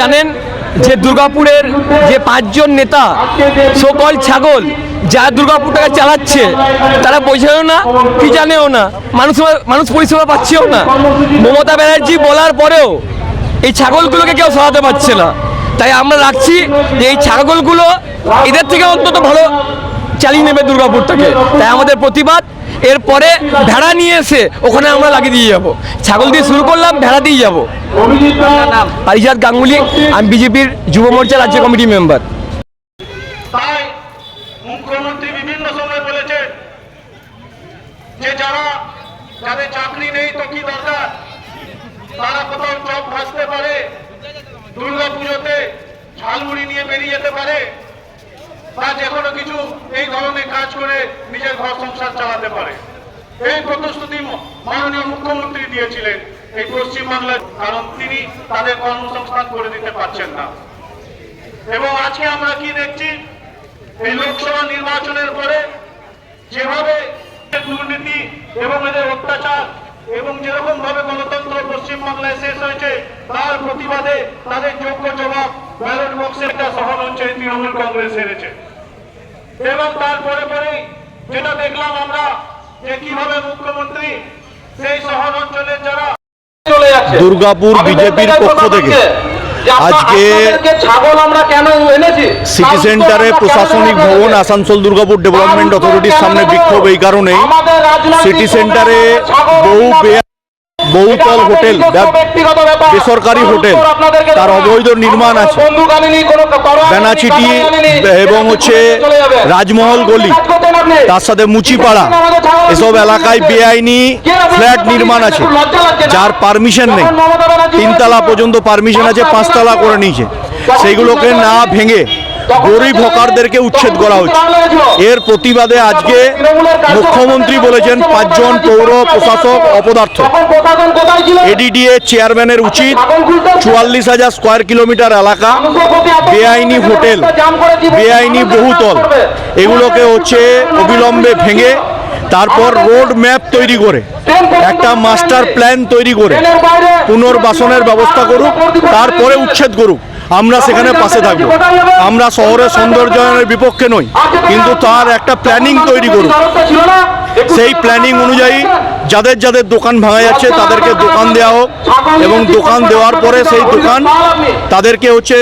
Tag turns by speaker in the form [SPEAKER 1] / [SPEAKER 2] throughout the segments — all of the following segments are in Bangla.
[SPEAKER 1] জানেন যে দুর্গাপুরের যে পাঁচজন নেতা সকল ছাগল, যা দুর্গাপুরটাকে চালাচ্ছে, তারা বোঝেও না, কি জানেও না, মানুষ মানুষ পরিষেবা পাচ্ছেও না। মমতা ব্যানার্জি বলার পরেও এই ছাগলগুলোকে কেউ সরাতে পারছে না। তাই আমরা রাখছি যে এই ছাগলগুলো এদের থেকে অন্তত ভালো চালিয়ে নেবে দুর্গাপুরটাকে তাই আমাদের প্রতিবাদ এরপরে ভেড়া নিয়ে এসে ওখানে আমরা লাগিয়ে দিয়ে যাব। ছাগল দিয়ে শুরু করলাম, ভেড়া দিয়ে যাব। পারিজাত গাঙ্গুলি, আমি বিজেপির যুব মোর্চা রাজ্য কমিটি মেম্বার।
[SPEAKER 2] তারা কোথাও ভাসতে পারে দুর্গা পুজোতে ঝালমুড়ি নিয়ে বেরিয়ে যেতে পারে। বা যে কোনো কিছু এই ধরনের কাজ করে নিজের ঘর সংসার চালাতে পারে। এই প্রতিশ্রুতি মাননীয় মুখ্যমন্ত্রী দিয়েছিলেন। এই পশ্চিমবাংলার কারণ তিনি তাদের কর্মসংস্থান করে দিতে পারছেন না। এবং আজকে আমরা কি দেখছি? এই লোকসভা নির্বাচনের পরে যেভাবে দুর্নীতি এবং এদের অত্যাচার এবং যেরকম ভাবে গণতন্ত্র পশ্চিমবাংলায় শেষ হয়েছে, তার প্রতিবাদে তাদের যোগ্য জবাব ব্যালট বক্সের একটা শহর অঞ্চলে তৃণমূল কংগ্রেস হেরেছে। এবং তারপরে পরেই যেটা দেখলাম আমরা যে কীভাবে মুখ্যমন্ত্রী সেই শহর অঞ্চলের যারা
[SPEAKER 3] দুর্গাপুর বিজেপির পক্ষ থেকে আজকে
[SPEAKER 2] ছাগল আমরা কেন এনেছি?
[SPEAKER 3] সিটি সেন্টারে প্রশাসনিক ভবন আসানসোল দুর্গাপুর ডেভেলপমেন্ট অথরিটির সামনে বিক্ষোভ এই কারণেই সিটি সেন্টারে বহু বহুতল হোটেল বেসরকারি হোটেল তার অবৈধ নির্মাণ আছে। বেনাচিটি এবং হচ্ছে রাজমহল গলি। তার সাথে মুচিপাড়া। এসব এলাকায় বেআইনি ফ্ল্যাট নির্মাণ আছে। যার পারমিশন নেই। তিনতলা পর্যন্ত পারমিশন আছে পাঁচতলা করে নিয়েছে। সেইগুলোকে না ভেঙে গরিব হকারদেরকে উচ্ছেদ করা হচ্ছে এর প্রতিবাদে আজকে মুখ্যমন্ত্রী বলেছেন পাঁচজন পৌর প্রশাসক অপদার্থ। এডিডিএ চেয়ারম্যানের উচিত চুয়াল্লিশ হাজার স্কোয়ার কিলোমিটার এলাকা। বেআইনি হোটেল বেআইনি বহুতল। এগুলোকে হচ্ছে অবিলম্বে ভেঙে তারপর রোড ম্যাপ তৈরি করে একটা মাস্টার প্ল্যান তৈরি করে পুনর্বাসনের ব্যবস্থা করুক তারপরে উচ্ছেদ করুক। আমরা সেখানে পাশে থাকব। আমরা শহরের সৌন্দর্যায়নের বিপক্ষে নই কিন্তু তার একটা প্ল্যানিং তৈরি করুক সেই প্ল্যানিং অনুযায়ী যাদের যাদের দোকান ভাঙা যাচ্ছে তাদেরকে দোকান দেওয়া হোক এবং দোকান দেওয়ার পরে সেই দোকান তাদেরকে হচ্ছে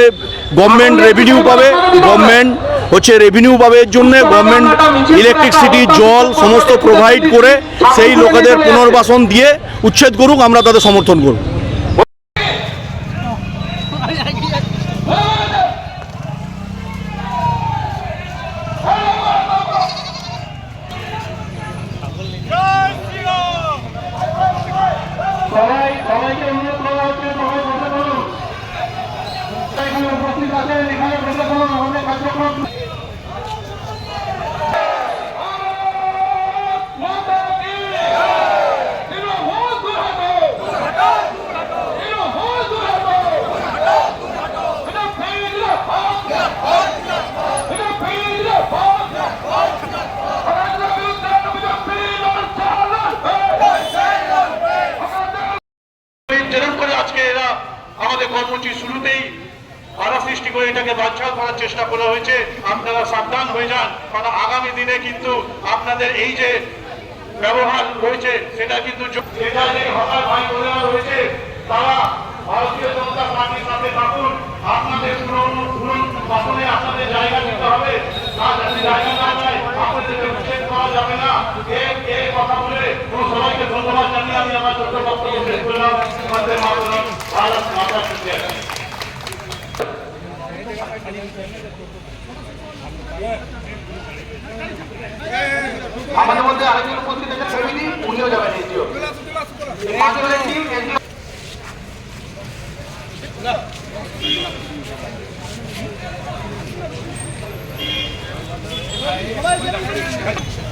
[SPEAKER 3] গভর্নমেন্ট রেভিনিউ পাবে গভর্নমেন্ট হচ্ছে রেভিনিউ পাবে এর জন্য গভর্নমেন্ট ইলেকট্রিসিটি জল সমস্ত প্রোভাইড করে সেই লোকেদের পুনর্বাসন দিয়ে উচ্ছেদ করুক আমরা তাদের সমর্থন করব
[SPEAKER 2] সবাই সবাইকে অনুরোধ করা হচ্ছে সবাই বসে পড়ুন এখানে উপস্থিত এখানে বসে পড়ুন কার্যক্রম আমাদের কর্মসূচি শুরুতেই বাধা সৃষ্টি করে এটাকে বাঞ্ছাল করার চেষ্টা করা হয়েছে। আপনারা সাবধান হয়ে যান, কারণ আগামী দিনে কিন্তু আপনাদের এই যে ব্যবহার রয়েছে, সেটা কিন্তু রয়েছে তারা ভারতীয় জনতা পার্টির সাথে থাকুন। আপনাদের পুরনো পুরনো বাসনে আপনাদের জায়গা দিতে হবে। আর যদি জায়গা না যাবে না। এই এই কথা বলে ধন্যবাদ জানিয়ে আমি আমার ছোট্ট বক্তব্য শেষ করলাম। আমাদের মাতরম ভারত আমাদের মধ্যে আরেকজন উপস্থিত আছে ছবি উনিও যাবেন
[SPEAKER 4] সবাই